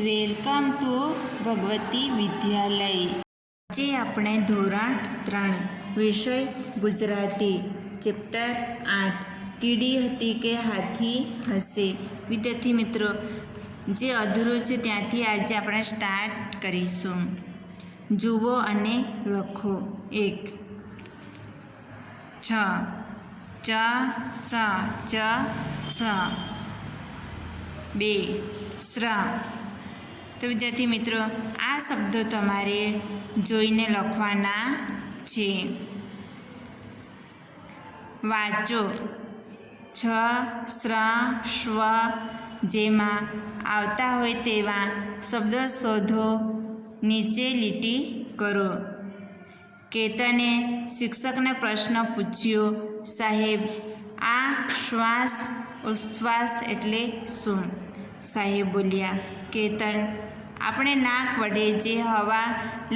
Welcome to Bhagwati વિદ્યાલય. આજે આપણે ધોરણ ત્રણ, વિષય ગુજરાતી, ચેપ્ટર આઠ, કીડી હતી કે હાથી હશે? વિદ્યાર્થી મિત્રો, જે અધૂરું છે ત્યાંથી આજે આપણે સ્ટાર્ટ કરીશું. જુઓ અને લખો. એક, છ, ચ, સ ચ, સ. બે, શ્ર તો વિદ્યાર્થી મિત્રો, આ શબ્દો તમારે જોઈને લખવાના છે. વાંચો. છ શ્ર સ્વ જેમાં આવતા હોય તેવા શબ્દો શોધો, નીચે લીટી કરો. કેતને શિક્ષકને પ્રશ્ન પૂછ્યો, સાહેબ, આ શ્વાસ ઉશ્વાસ એટલે શું? સાહેબ બોલ્યા કેતન, આપણે નાક વડે જે હવા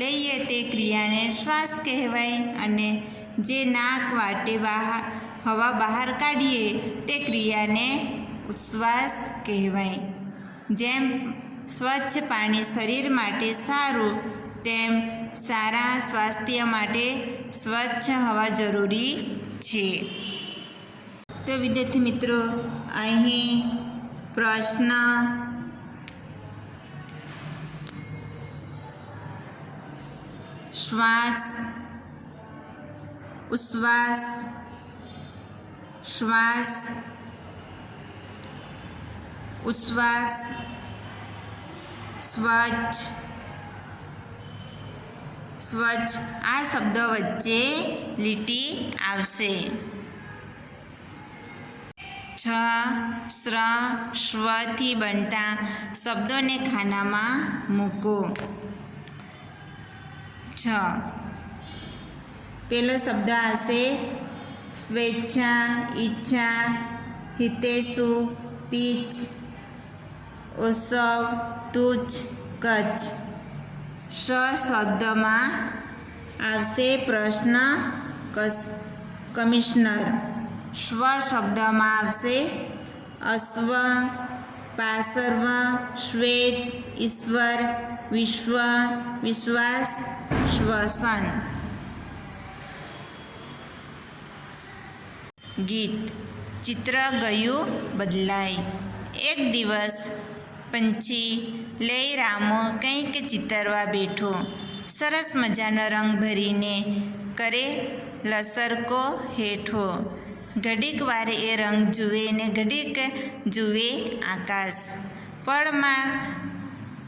લઈએ તે ક્રિયાને શ્વાસ કહેવાય અને જે નાક વાટે બહાર હવા બહાર કાઢીએ તે ક્રિયાને ઉશ્વાસ કહેવાય. જેમ સ્વચ્છ પાણી શરીર માટે સારું, તેમ સારા સ્વાસ્થ્ય માટે સ્વચ્છ હવા જરૂરી છે. તો વિદ્યાર્થી મિત્રો, અહીં પ્રશ્ન શ્વાસ ઉશ્વાસ શ્વાસ ઉશ્વાસ સ્વચ્છ સ્વચ્છ આ શબ્દો વચ્ચે લીટી આવશે છ શ્ર શ્વથી બનતા શબ્દોને ખાનામાં મૂકો છ પેલો શબ્દ હશે સ્વેચ્છા ઈચ્છા હિતેશુ પીચ ઉત્સવ તુચ્છ કચ્છ સ શબ્દમાં આવશે પ્રશ્ન કસ કમિશનર સ્વ શબ્દમાં આવશે અશ્વ પાસર્વ શ્વેત ઈશ્વર વિશ્વ વિશ્વાસ શ્વસન ગીત ચિત્ર ગયું બદલાય એક દિવસ પંછી લઈ રામો કંઈક ચિતરવા બેઠો સરસ મજાનો રંગ ભરીને કરે લસરકો હેઠો ઘડીક વારે એ રંગ જુએ ને ઘડીક જુએ આકાશ. પળમાં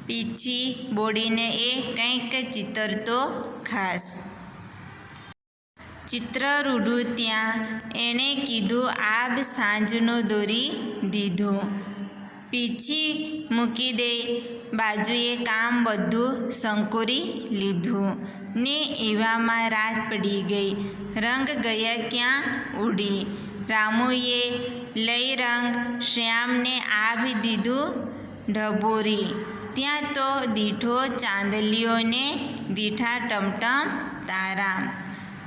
પીછી બોડીને એ કંઈક ચિતરતો ખાસ. ચિત્ર રૂઢું ત્યાં. એણે કીધું, આબ સાંજનો દોરી દીધો. પીછી મૂકી દે. બાજુએ કામ બધું સંકોરી લીધું ને એવામાં રાત પડી ગઈ. રંગ ગયા ક્યાં? ઉડી. રામુએ લઈ રંગ શ્યામને આભ દીધું ઢબોરી ત્યાં તો દીઠો ચાંદલીઓને દીઠા ટમટમ તારા.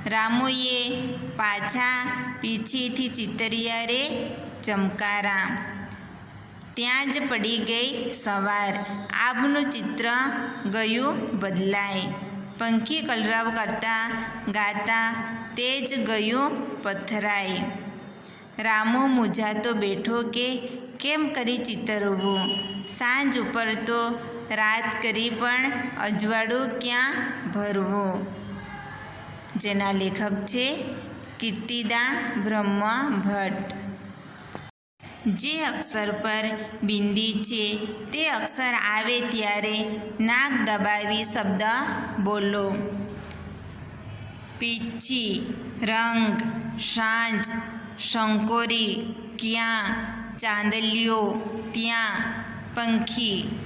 રામુએ પાછા પીછીથી ચિતરિયારે ચમકારા. ત્યાં જ પડી ગઈ સવાર. આભનું ચિત્ર ગયું બદલાય. પંખી કલરવ કરતા ગાતા તે જ ગયું પથરાય. રામો મૂંઝાતો બેઠો કે કેમ કરી ચિતરવું સાંજ ઉપર તો રાત કરી પણ અજવાળું ક્યાં ભરવું? જેના લેખક છે કીર્તિદા બ્રહ્મ ભટ્ટ જે અક્ષર પર બિંદી છે, તે અક્ષર આવે ત્યારે નાક દબાવી શબ્દ બોલો. પીછી રંગ, સાંજ, શંકોરી, ક્યાં ચાંદલીઓ ત્યાં, પંખી.